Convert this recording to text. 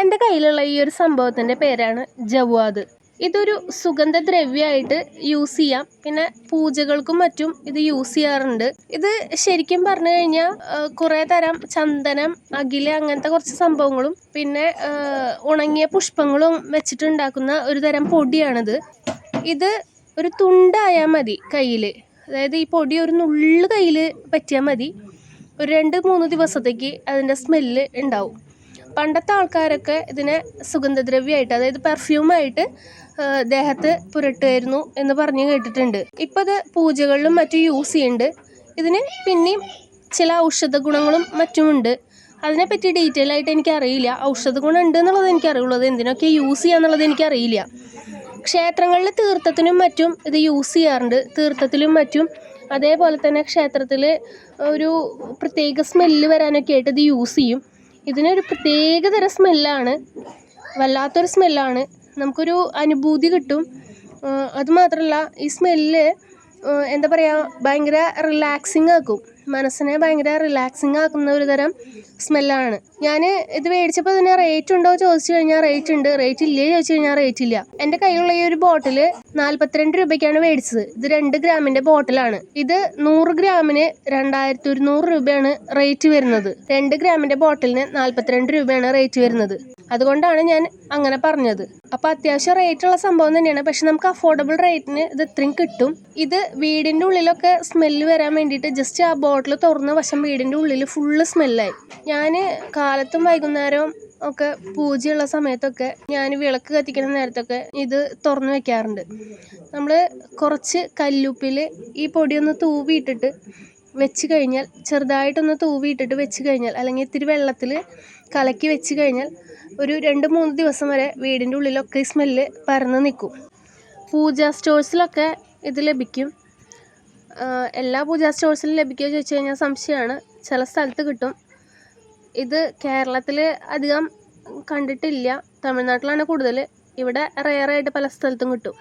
എന്റെ കയ്യിലുള്ള ഈ ഒരു സംഭവത്തിന്റെ പേരാണ് ജവാദ്. ഇതൊരു സുഗന്ധദ്രവ്യമായിട്ട് യൂസ് ചെയ്യാം. പിന്നെ പൂജകൾക്കും മറ്റും ഇത് യൂസ് ചെയ്യാറുണ്ട്. ഇത് ശരിക്കും പറഞ്ഞു കഴിഞ്ഞാൽ കുറേ തരം ചന്ദനം അകില അങ്ങനത്തെ കുറച്ച് സംഭവങ്ങളും പിന്നെ ഉണങ്ങിയ പുഷ്പങ്ങളും വെച്ചിട്ടുണ്ടാക്കുന്ന ഒരു തരം പൊടിയാണിത്. ഇത് ഒരു തുണ്ടായാൽ മതി കയ്യിൽ. അതായത് ഈ പൊടി ഒരു നുള്ളു കയ്യിൽ പറ്റിയാൽ മതി. ഒരു രണ്ട് മൂന്ന് ദിവസത്തേക്ക് അതിന്റെ സ്മെല്ല് ഉണ്ടാവും. പണ്ടത്തെ ആൾക്കാരൊക്കെ ഇതിനെ സുഗന്ധദ്രവ്യമായിട്ട് അതായത് പെർഫ്യൂമായിട്ട് ദേഹത്ത് പുരട്ടുമായിരുന്നു എന്ന് പറഞ്ഞ് കേട്ടിട്ടുണ്ട്. ഇപ്പോൾ അത് പൂജകളിലും മറ്റും യൂസ് ചെയ്യുന്നുണ്ട്. ഇതിന് പിന്നെയും ചില ഔഷധ ഗുണങ്ങളും മറ്റുമുണ്ട്. അതിനെപ്പറ്റി ഡീറ്റെയിൽ ആയിട്ട് എനിക്കറിയില്ല. ഔഷധ ഗുണം ഉണ്ട് എന്നുള്ളത് എനിക്കറിയുള്ളൂ അത് എന്തിനൊക്കെ യൂസ് ചെയ്യുക എന്നുള്ളത് എനിക്കറിയില്ല. ക്ഷേത്രങ്ങളിൽ തീർത്ഥത്തിനും മറ്റും ഇത് യൂസ് ചെയ്യാറുണ്ട്. തീർത്ഥത്തിലും മറ്റും. അതേപോലെ തന്നെ ക്ഷേത്രത്തിൽ ഒരു പ്രത്യേക സ്മെല്ല് വരാനൊക്കെ ആയിട്ട് ഇത് യൂസ് ചെയ്യും. ഇതിനൊരു പ്രത്യേക തരം സ്മെല്ലാണ്. വല്ലാത്തൊരു സ്മെല്ലാണ്. നമുക്കൊരു അനുഭൂതി കിട്ടും. അതുമാത്രമല്ല ഈ സ്മെല്ല് എന്താ പറയുക ഭയങ്കര റിലാക്സിങ് ആക്കും. മനസ്സിനെ ഭയങ്കര റിലാക്സിങ് ആക്കുന്ന ഒരു തരം സ്മെല്ലാണ് ഞാൻ ഇത് മേടിച്ചപ്പോൾ ഇതിന് റേറ്റ് ഉണ്ടോ ചോദിച്ചു കഴിഞ്ഞാൽ റേറ്റ് ഉണ്ട്. റേറ്റ് ഇല്ലേ ചോദിച്ചു കഴിഞ്ഞാൽ റേറ്റ് ഇല്ല. എന്റെ കയ്യിലുള്ള ഈ ഒരു ബോട്ടിൽ നാൽപ്പത്തിരണ്ട് രൂപയ്ക്കാണ് മേടിച്ചത്. ഇത് രണ്ട് ഗ്രാമിന്റെ ബോട്ടിലാണ് ഇത് നൂറ് ഗ്രാമിന് രണ്ടായിരത്തി ഒരുന്നൂറ് രൂപയാണ് റേറ്റ് വരുന്നത്. രണ്ട് ഗ്രാമിന്റെ ബോട്ടിലിന് നാൽപ്പത്തിരണ്ട് രൂപയാണ് റേറ്റ് വരുന്നത്. അതുകൊണ്ടാണ് ഞാൻ അങ്ങനെ പറഞ്ഞത്. അപ്പം അത്യാവശ്യം റേറ്റുള്ള സംഭവം തന്നെയാണ്. പക്ഷെ നമുക്ക് അഫോർഡബിൾ റേറ്റിന് ഇത് ഇത്രയും കിട്ടും. ഇത് വീടിന്റെ ഉള്ളിലൊക്കെ സ്മെല്ല് വരാൻ വേണ്ടിയിട്ട് ജസ്റ്റ് ആ ബോട്ടിൽ തുറന്ന വശം വീടിന്റെ ഉള്ളിൽ ഫുള്ള് സ്മെല്ലായി ഞാൻ കാലത്തും വൈകുന്നേരവും ഒക്കെ പൂജയുള്ള സമയത്തൊക്കെ ഞാൻ വിളക്ക് കത്തിക്കുന്ന നേരത്തൊക്കെ ഇത് തുറന്നു വെക്കാറുണ്ട്. നമ്മൾ കുറച്ച് കല്ലുപ്പിൽ ഈ പൊടിയൊന്ന് തൂവിയിട്ടിട്ട് വെച്ച് കഴിഞ്ഞാൽ ചെറുതായിട്ടൊന്ന് തൂവിയിട്ടിട്ട് വെച്ച് കഴിഞ്ഞാൽ അല്ലെങ്കിൽ ഇത്തിരി വെള്ളത്തിൽ കലക്കി വെച്ച് കഴിഞ്ഞാൽ ഒരു രണ്ട് മൂന്ന് ദിവസം വരെ വീടിന്റെ ഉള്ളിലൊക്കെ സ്മെല്ല് പരന്ന് നിൽക്കും. പൂജാ സ്റ്റോഴ്സിലൊക്കെ ഇത് ലഭിക്കും. എല്ലാ പൂജാ സ്റ്റോഴ്സിലും ലഭിക്കുമോ ചോദിച്ചു കഴിഞ്ഞാൽ സംശയമാണ്. ചില സ്ഥലത്ത് കിട്ടും. ഇത് കേരളത്തിൽ അധികം കണ്ടിട്ടില്ല. തമിഴ്നാട്ടിലാണ് കൂടുതൽ ഇവിടെ റെയർ ആയിട്ട് പല സ്ഥലത്തും കിട്ടും.